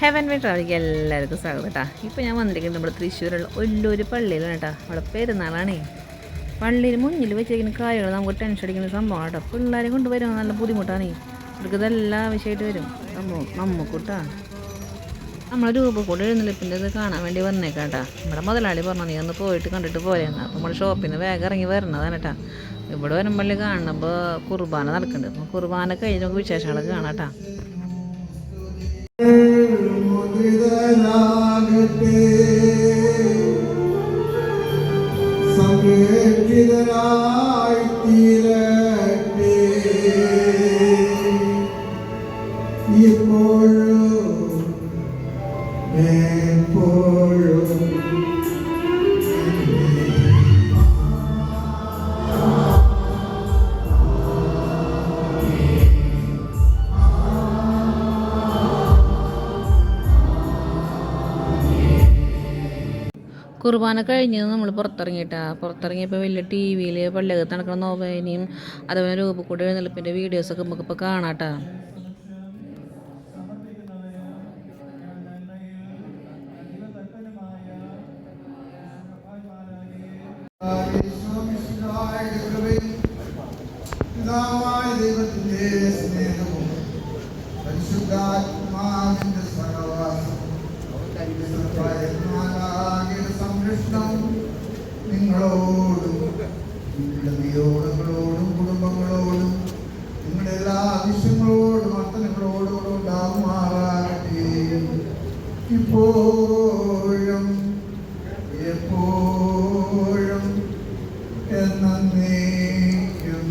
Heaven വീട്ടിലേക്ക് എല്ലാവർക്കും സ്വാഗതം കേട്ടോ ഇപ്പോൾ ഞാൻ വന്നിരിക്കുന്നത് നമ്മുടെ തൃശ്ശൂരുള്ള ഒല്ലൂർ പള്ളിയിലാണ് കേട്ടോ അവിടെ പെരുന്നാളാണേ. പള്ളിയിൽ മുന്നിൽ വെച്ചിരിക്കുന്ന കാര്യങ്ങൾ നമുക്ക് ടെൻഷൻ അടിക്കുന്ന സംഭവം കേട്ടോ പിള്ളേരെ കൊണ്ട് വരുമ്പോൾ നല്ല ബുദ്ധിമുട്ടാണ്. അവർക്ക് ഇതെല്ലാം ആവശ്യമായിട്ട് വരും. സംഭവം നമുക്കൂട്ടാ നമ്മളെ രൂപക്കൂടെ എഴുന്നള്ളിപ്പിന്റെ ഇത് കാണാൻ വേണ്ടി വന്നേക്കാം കേട്ടോ നമ്മുടെ മുതലാളി പറഞ്ഞു നീ ഒന്ന് പോയിട്ട് കണ്ടിട്ട് പോരെന്ന് അപ്പോൾ നമ്മുടെ ഷോപ്പിൽ നിന്ന് വേഗം ഇറങ്ങി വരണതാണ് കേട്ടോ ഇവിടെ വരുമ്പോൾ കാണുമ്പോൾ കുർബാന നടക്കുന്നുണ്ട്. അപ്പോൾ കുർബാന കഴിഞ്ഞ് നമുക്ക് വിശേഷങ്ങളൊക്കെ കാണാം കേട്ടോ മുദ്രിതനാകട്ടെ സംരക്ഷിതനായി തീരട്ടെ ഇപ്പോഴും എപ്പോഴും കുർബാന കഴിഞ്ഞ് നമ്മൾ പുറത്തിറങ്ങിയിട്ടാ. പുറത്തിറങ്ങിയപ്പോൾ വലിയ ടി വിയിൽ പള്ളിയകത്ത് നടക്കുന്ന നോവേനയും അതുപോലെ രൂപക്കൂടെ എഴുന്നള്ളിപ്പിന്റെ വീഡിയോസൊക്കെ നമുക്കിപ്പോൾ കാണാട്ടാ. പിതാവായ ദൈവത്തിന്റെ സ്നേഹവും പരിശുദ്ധാത്മാവിന്റെ നിങ്ങളോടും നിങ്ങളുടെ വിയോഗങ്ങളോടും കുടുംബങ്ങളോടും നിങ്ങളുടെ എല്ലാ ആവശ്യങ്ങളോടും മക്കളോടും ഉണ്ടാകുമാറാകട്ടെ ഇപ്പോഴും എപ്പോഴും എന്നേക്കും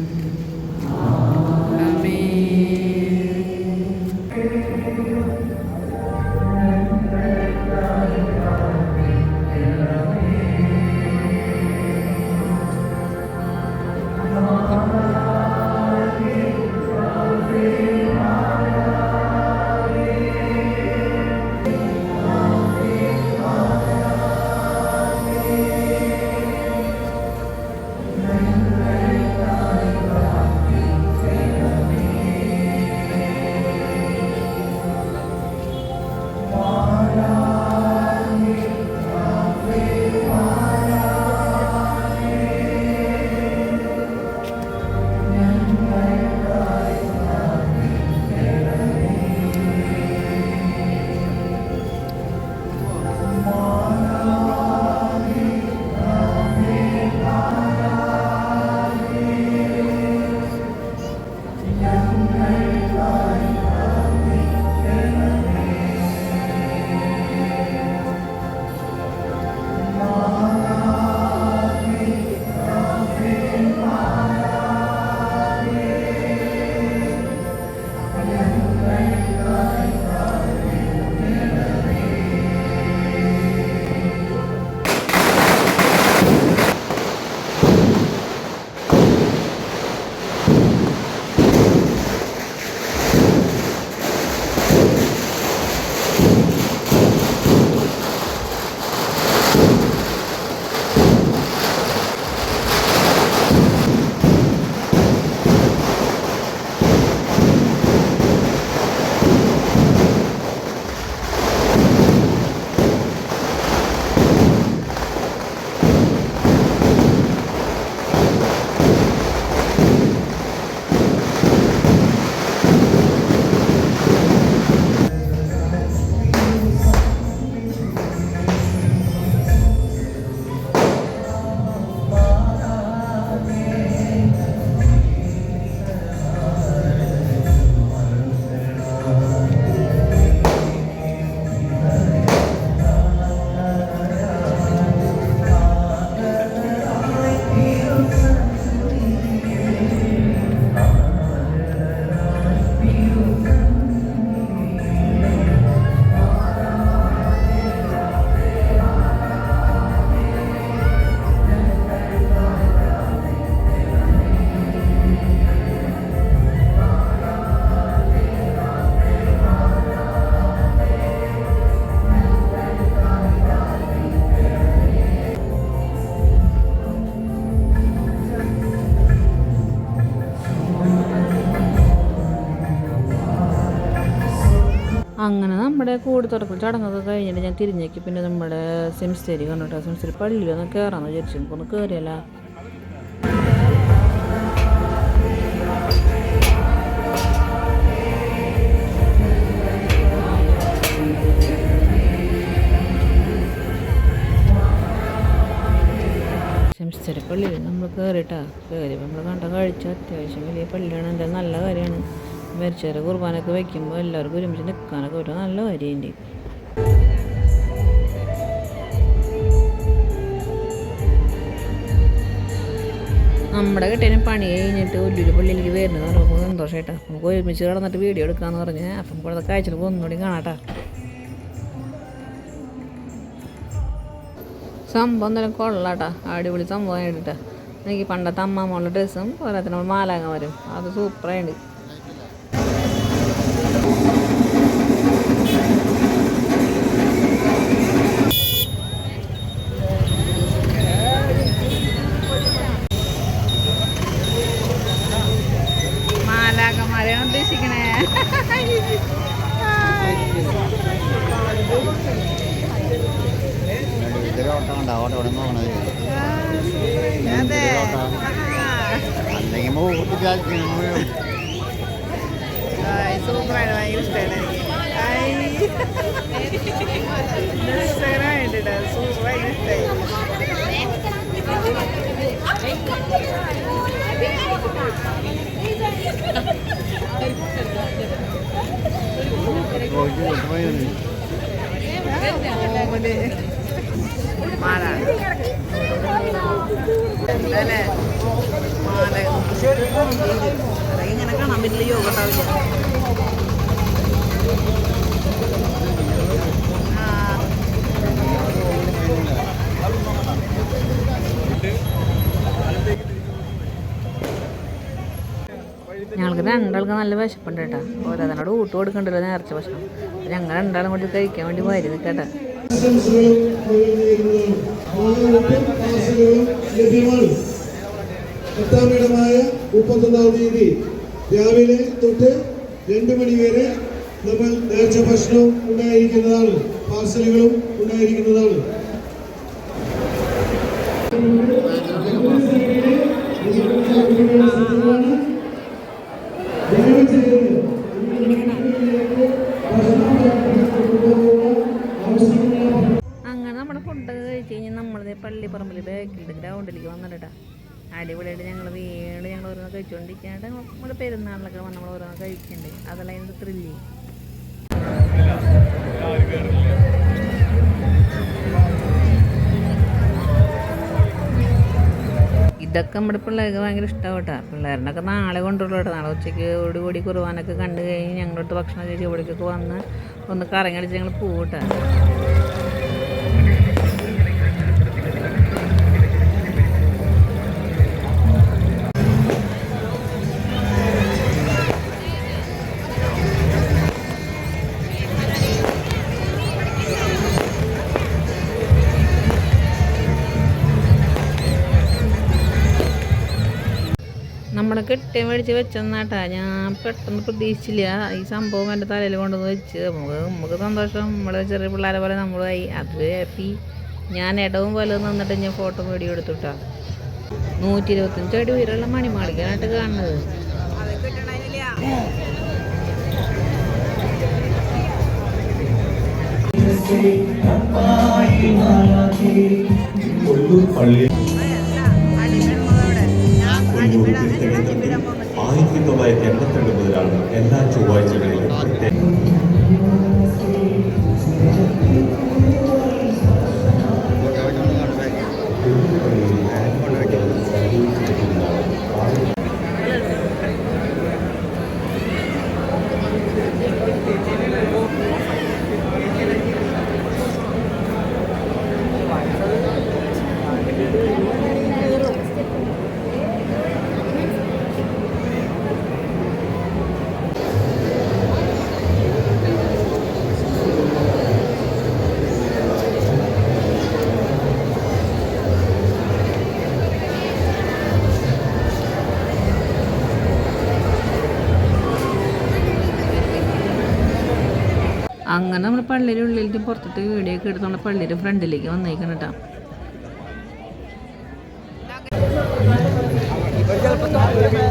നമ്മുടെ കൂട് തുറക്കൽ ചടങ്ങൊക്കെ കഴിഞ്ഞിട്ട് ഞാൻ തിരിഞ്ഞേക്ക്. പിന്നെ നമ്മുടെ സെമിസ്റ്റേരി കണ്ടിട്ട് സെമിസ്റ്റേരി പള്ളിയിലൊന്ന് കയറാമെന്ന് വിചാരിച്ചു. നമുക്കൊന്ന് കയറിയല്ല സെമിസ്റ്റേരി പള്ളിയിൽ നമ്മൾ കയറിയിട്ടാ കയറി നമ്മൾ കണ്ട കഴിച്ച. അത്യാവശ്യം വലിയ പള്ളിയാണ്. എന്റെ നല്ല കാര്യമാണ്. മരിച്ചവരെ കുർബാനൊക്കെ വയ്ക്കുമ്പോൾ എല്ലാവർക്കും ഒരുമിച്ച് നിൽക്കാനൊക്കെ ഒരു നല്ല കാര്യമുണ്ട് നമ്മുടെ കെട്ടിന് പണി കഴിഞ്ഞിട്ട് ഒല്ലൂര് പള്ളിയിലേക്ക് വരുന്നത് പറയുമ്പോൾ സന്തോഷമായിട്ടാ നമുക്ക് ഒരുമിച്ച് കിടന്നിട്ട് വീഡിയോ എടുക്കാന്ന് പറഞ്ഞ്. അപ്പം കൂടെ കാഴ്ചയിൽ ഒന്നുകൂടി കാണാട്ടാ. സംഭവം തന്നെ കൊള്ളാട്ടാ. അടിപൊളി സംഭവമായിട്ടാ എനിക്ക് പണ്ടത്തെ അമ്മാമ്മയുള്ള ഡ്രസ്സും പോരാത്തിന് വരും. അത് സൂപ്പറായിട്ട് മാലാകന്മാരെയാണ് ഉദ്ദേശിക്കണേ ഇതിലോട്ടാണ്ട് അവിടെ ഇവിടെ പോകണത് അതെ അല്ലെങ്കിൽ ഊട്ടിച്ചാൽ സൂപ്പറാണ് ഭയങ്കര ഇഷ്ടമാണ് എനിക്ക് സൂപ്പറായിട്ട് ഇഷ്ടമായി കോമഡി മാല ഞങ്ങൾക്ക് രണ്ടാൾക്ക് നല്ല വിശപ്പുണ്ട് കേട്ടോ. ഓരോന്നിനോട് ഊട്ട് കൊടുക്കണ്ടല്ലോ നേർച്ച ഭക്ഷണം. ഞങ്ങൾ രണ്ടാളും കൂടി കഴിക്കാൻ വേണ്ടി വരി നിൽക്കട്ടെ നാളെ ക്ലാസ്സുകളും ലഭ്യമാണ് പത്താം ഇടമായ മുപ്പത്തൊന്നാം തീയതി രാവിലെ തൊട്ട് രണ്ട് മണി വരെ നമ്മൾ നേർച്ച ഭക്ഷണവും ഉണ്ടായിരിക്കുന്നതാണ് പാർസലുകളും ഉണ്ടായിരിക്കുന്നതാണ് ദയവ് ചെയ്ത് പള്ളിപ്പറമ്പിൽ ബാക്കിൽ ഗ്രൗണ്ടിലേക്ക് വന്നിട്ടാ. അടിപൊളിയായിട്ട് ഞങ്ങൾ വീട് ഞങ്ങൾ ഓരോന്ന് കഴിച്ചുകൊണ്ടിരിക്കാണ്ട് നമ്മുടെ പെരുന്നാളിലൊക്കെ വന്ന് നമ്മൾ ഓരോന്ന് കഴിക്കണ്ടേ? അതല്ല എന്ത് ത്രില്ലേ ഇതൊക്കെ നമ്മുടെ പിള്ളേർക്ക് ഭയങ്കര ഇഷ്ടമാവട്ടെ പിള്ളേരിനൊക്കെ നാളെ കൊണ്ടുള്ളൂ നാളെ ഉച്ചയ്ക്ക് ഓടുകൂടി കുറുവാനൊക്കെ കണ്ടു കഴിഞ്ഞ് ഞങ്ങളോട്ട് ഭക്ഷണം കഴിച്ച് ഇവിടേക്കൊക്കെ വന്ന് ഒന്ന് കറങ്ങി അടിച്ച് ഞങ്ങൾ പോകട്ടെ നമ്മളെ കെട്ടി മേടിച്ച് വെച്ചെന്നാട്ടാ. ഞാൻ പെട്ടെന്ന് പ്രതീക്ഷിച്ചില്ല. ഈ സംഭവം എന്റെ തലയിൽ കൊണ്ടുവന്ന് വെച്ച്. നമുക്ക് നമുക്ക് സന്തോഷം. നമ്മളെ ചെറിയ പിള്ളേരെ പോലെ നമ്മളായി അത് ഹാപ്പി ഞാൻ ഇടവും പോലെ നിന്നിട്ട് ഞാൻ ഫോട്ടോ വീഡിയോ എടുത്തുട്ടാ. നൂറ്റി ഇരുപത്തഞ്ച് അടി ഉയരമുള്ള മണിമാളിക്കാനായിട്ട് കാണുന്നത്. പള്ളി അങ്ങനെ നമ്മൾ പള്ളിയുടെ ഉള്ളിലേക്ക് പുറത്തിട്ട് വീഡിയോ ഒക്കെ എടുത്ത് നമ്മൾ പള്ളിയുടെ ഫ്രണ്ടിലേക്ക് വന്നേക്കണം കേട്ടോ. നമുക്ക്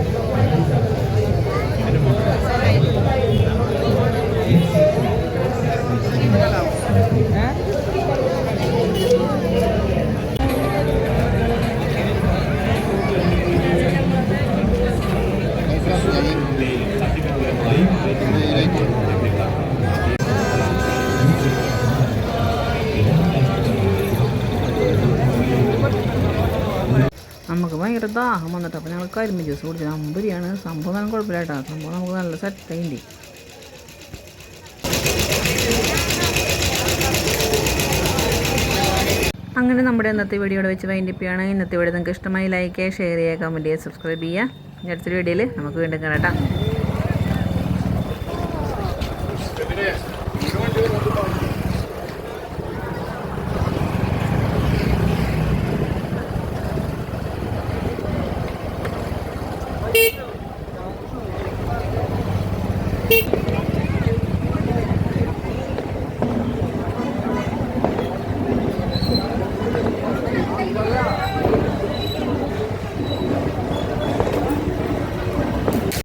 ഭയങ്കര ദാഹം വന്നിട്ട് അപ്പോൾ ഞങ്ങൾ കരിമ്പ് ജ്യൂസ് കുടിച്ചത് അമ്പരിയാണ്. സംഭവം നല്ല കുഴപ്പമില്ല കേട്ടോ സംഭവം നമുക്ക് നല്ല സെറ്റായിട്ടുണ്ട് അങ്ങനെ നമ്മുടെ ഇന്നത്തെ വീഡിയോയുടെ വെച്ച് വൈൻഡിപ്പിയാണ് ഇന്നത്തെ വീഡിയോ നിങ്ങൾക്ക് ഇഷ്ടമായി ലൈക്ക് ചെയ്യുക ഷെയർ ചെയ്യുക കമന്റ് ചെയ്യുക സബ്സ്ക്രൈബ് ചെയ്യുക. അടുത്തൊരു വീഡിയോയിൽ നമുക്ക് വീണ്ടും കാണാം